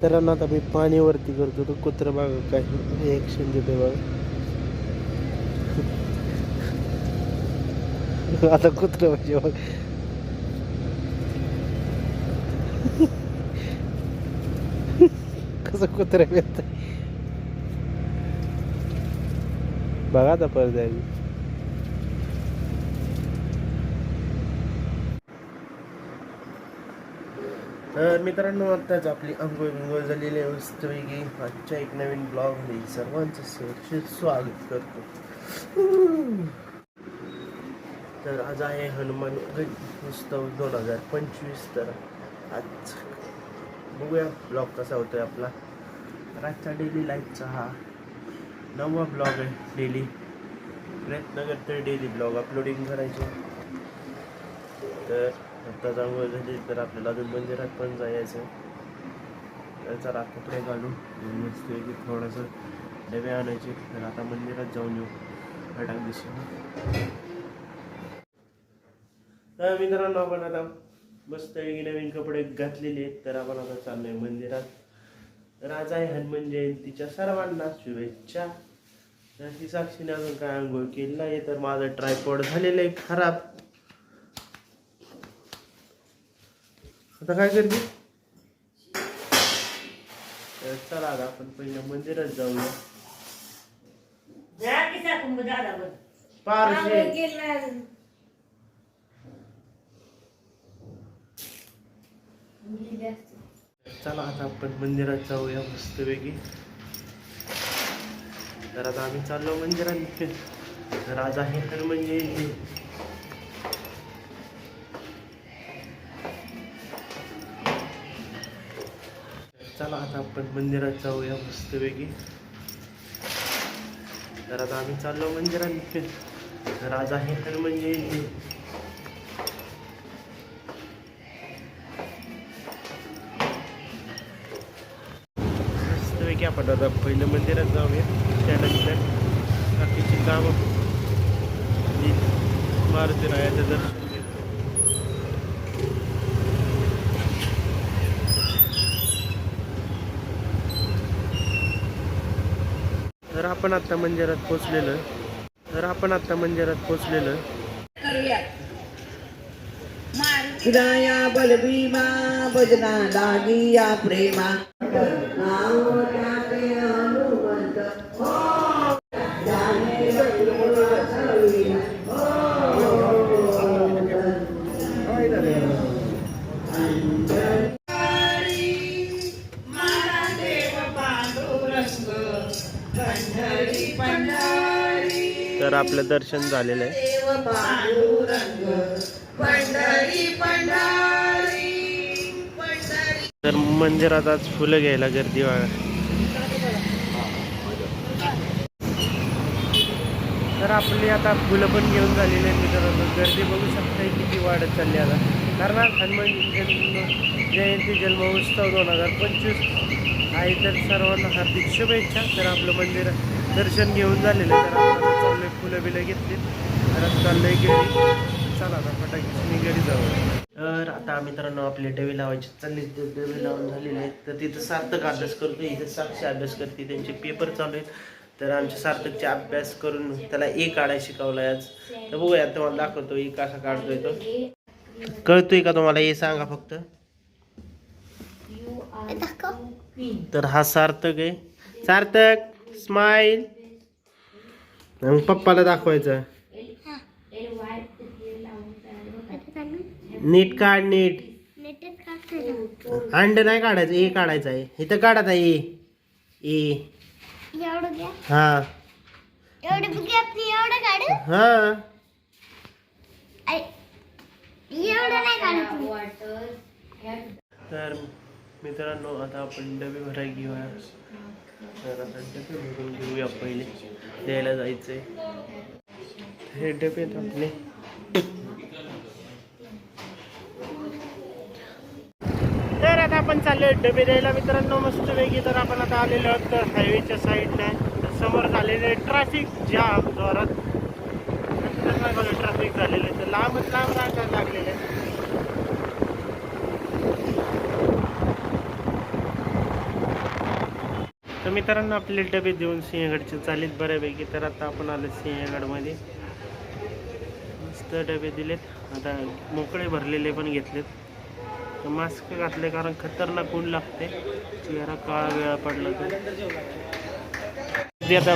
तर आता मी पाणी वरती करतो. तो कुत्र बघा काय रिएक्शन देते बघा. आता कुत्र म्हणजे बघ. कसं कुत्र येत बघा आता परत तर मित्रांनो आत्ताच आपली अंघोळ बिंघोळ झालेली आहे. मस्तपैकी आजच्या एक नवीन ब्लॉगमध्ये सर्वांचं सुरक्षित स्वागत करतो. तर आज आहे हनुमान उत्सव दोन हजार पंचवीस. तर आज बघूया ब्लॉग कसा होतोय आपला. तर आजचा डेली लाईफचा हा नववा ब्लॉग आहे डेली प्रयत्न करतोय डेली ब्लॉग अपलोडिंग करायचे. तर आता जांभूळ झाली तर आपल्याला अजून मंदिरात पण जायचं तर चला कपडे घालून मस्त की थोडंसं डबे आणायचे तर आता मंदिरात जाऊन येऊ. फटाक दिशी तर मित्रांनो आपण आता मस्त वेगळी नवीन कपडे घातलेले आहेत तर आपण आता चाललोय मंदिरात. तर आज आहे हनुमान जयंतीच्या सर्वांना शुभेच्छा. तर ही साक्षीने अजून काय आंघोळ केली नाही तर माझं ट्रायपॉड झालेलं आहे खराब. आता काय करते? तर चला आता आपण पहिलं मंदिरात जाऊया. जा की टाकून बघ दादावर. पारशे चला आता आपण मंदिरात जाऊया मस्तपैकी. तर आता आम्ही चाललो मंदिरात. तर आज आहे तर म्हणजे चला आता आपण मंदिरात जाऊया मस्तपैकी तर आता आम्ही चाललो मंदिरात तर आज आहे तर म्हणजे मस्तपैकी आपण आता पहिलं मंदिरात जाऊया. त्यानंतर बाकीची कामं. मारुती रायाचं दर्शन. तर आपण आता मंदिरात पोचलेलो तर आपण आता मंदिरात पोचलेलो विनाया बलभीमा भजना दागिया प्रेमा. आता आपलं दर्शन झालेलं आहे. तर मंदिरात आज फुलं घ्यायला गर्दी बघा तर आपली आता फुलं पण घेऊन झालेली आहेत मित्रांनो. गर्दी बघू शकता किती वाढत चालली आता. कारण हनुमान जन्म जयंती जन्मोत्सव दोन हजार पंचवीस आहे. तर सर्वांना हार्दिक शुभेच्छा. तर आपलं मंदिर दर्शन घेऊन झालेलं आहे. तर चाललोय फुलं बिलं घेतली. तर चाललंय घरी चला आता फटाके घरी जाऊ. तर आता मित्रांनो आपले डबे लावायचे चालले डबे लावून झालेले आहेत. तर तिथं सार्थक अभ्यास करतो इथं साक्षी अभ्यास करते. त्यांचे पेपर चालू आहेत. तर आमच्या सार्थकचे अभ्यास करून त्याला ए काढायला शिकवलाय आज. तर बघूया तुम्हाला दाखवतो. ए कसा काढतोय तो. कळतोय का तुम्हाला? हे सांगा फक्त. तर हा सार्थक आहे. सार्थक स्माइल मग पप्पाला दाखवायचं. नीट काढ नीट. अंड नाही काढायचं ए काढायचं आहे. इथं काढायचं आहे ए. ए हा. हा. नाही काढत तर मित्रांनो आता आपण डबे भरायला घेऊया. तर आता डबे भरून घेऊया पहिले. द्यायला जायचंय. हे डबे आहेत आपले. तर आता आपण चाललोय डबे द्यायला. मित्रांनो मस्त वेगळी तर आपण आता आलेलो आहोत तर हायवेच्या साईडला तर समोर आहे ट्रॅफिक जाम जोरात. ट्रॅफिक आहे. तर लांबच लांब राहता लागलेलं आहे मित्रांनो आपले डबे देऊन सिंहगडचे चालीत बऱ्यापैकी. तर आता आपण आलो सिंहगडमध्ये. मस्त डबे दिलेत. आता मोकळे भरलेले पण घेतलेत. मास्क घातले कारण खतरनाक ऊन लागते. चेहरा काळा वेळा पडला तर. आता